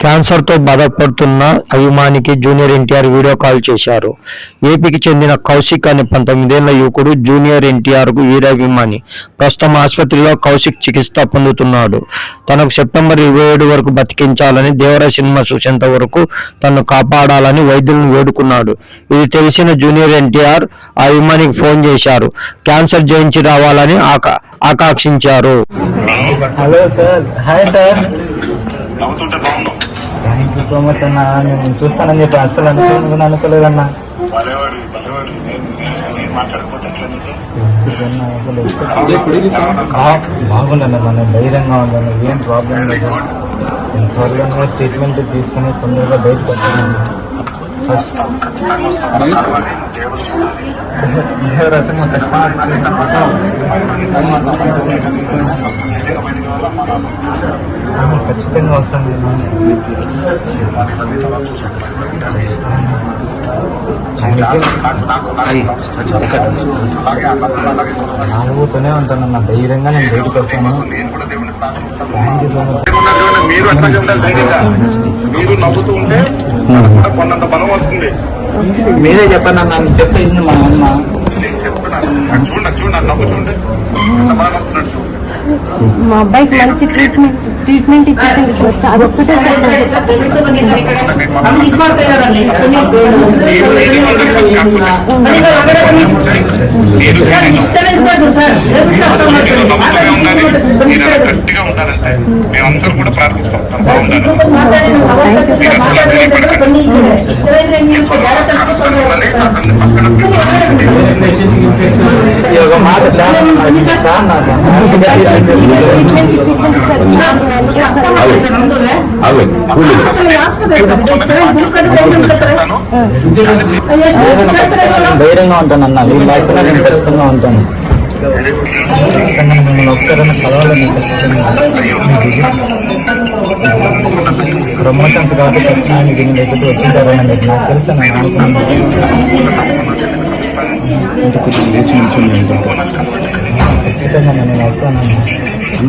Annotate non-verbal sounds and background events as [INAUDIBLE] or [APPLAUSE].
క్యాన్సర్తో బాధపడుతున్న అభిమానికి జూనియర్ ఎన్టీఆర్ వీడియో కాల్ చేశారు. ఏపీకి చెందిన కౌశిక్ అనే పంతొమ్మిదేళ్ళ యువకుడు జూనియర్ ఎన్టీఆర్కు వీరాభిమాని ప్రస్తుతం ఆసుపత్రిలో కౌశిక్ చికిత్స పొందుతున్నాడు. తనకు సెప్టెంబర్ ఇరవై ఏడు వరకు బతికించాలని దేవర సినిమా చూసేంత వరకు తనను కాపాడాలని వైద్యులను వేడుకున్నాడు. ఇది తెలిసిన జూనియర్ ఎన్టీఆర్ ఆ అభిమానికి ఫోన్ చేశారు. క్యాన్సర్ జయించి రావాలని ఆకా ఆకాంక్షించారు. Hello sir. Hi sir. నవ్వుతుంటే థ్యాంక్ యూ సో మచ్ అన్న. నేను చూస్తానని చెప్పి అస్సలు అనుకోను అనుకోలేదన్నా. బాగుందన్న మన ధైర్యంగా ఉందన్న ఏం ప్రాబ్లం లేదు. నేను త్వరగా ట్రీట్మెంట్ తీసుకుని తొందరగా ఫస్ట్ ఖచ్చితంగా [LAUGHS] ఖచ్చితంగా వస్తాను. నాలుగుతూనే ఉంటాను నా ధైర్యంగా నేను బయటకు వస్తాను. థ్యాంక్ యూ సో మచ్ మీరు అట్లాగే ఉండాలి ధైర్యంగా. మీరు నవ్వుతూ ఉంటే మనకు కూడా కొన్నంత బలం వస్తుంది. మీరే చెప్పండి అన్న నేను చెప్తే మా అమ్మ. మా అబ్బాయికి మంచి ట్రీట్మెంట్ ట్రీట్మెంట్ ఇప్పించండి ఫస్ట్ అదొక్కటే మేమందరం కూడా ప్రార్థిస్తాం బాగుండాలి అతన్ని పక్కన ధైర్యంగా ఉంటాను అన్న మీరు లేకపోతే నేను ఖచ్చితంగా ఉంటాను. ఒకసారి కలవాలని ఖచ్చితంగా ప్రమోషన్స్ కాబట్టి ఖచ్చితంగా మీకు దీని దగ్గరికి వచ్చింటారని మీకు నాకు తెలుసు నేను అనుకున్నాను ఖచ్చితంగా నేను వస్తాను